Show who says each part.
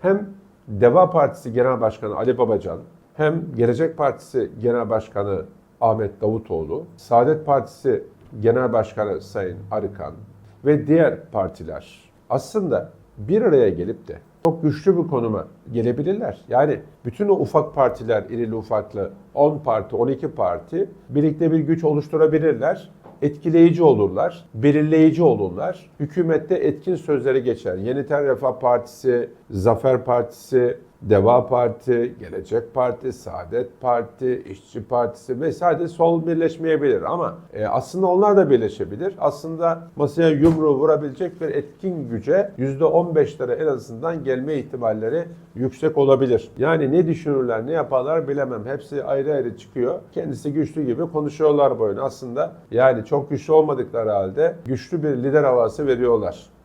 Speaker 1: Hem Deva Partisi Genel Başkanı Ali Babacan, hem Gelecek Partisi Genel Başkanı Ahmet Davutoğlu, Saadet Partisi Genel Başkanı Sayın Arıkan ve diğer partiler aslında bir araya gelip de çok güçlü bir konuma gelebilirler. Yani bütün o ufak partiler, irili ufaklı 10 parti, 12 parti birlikte bir güç oluşturabilirler. Etkileyici olurlar, belirleyici olurlar. Hükümette etkin sözleri geçer. Yeniden Refah Partisi, Zafer Partisi, Deva Parti, Gelecek Parti, Saadet Parti, İşçi Partisi ve sadece sol birleşmeyebilir ama e, aslında onlar da birleşebilir. Aslında masaya yumruğu vurabilecek bir etkin güce %15'lere en azından gelme ihtimalleri yüksek olabilir. Yani ne düşünürler, ne yaparlar bilemem. Hepsi ayrı ayrı çıkıyor. Kendisi güçlü gibi konuşuyorlar böyle. Aslında yani çok güçlü olmadıkları halde güçlü bir lider havası veriyorlar.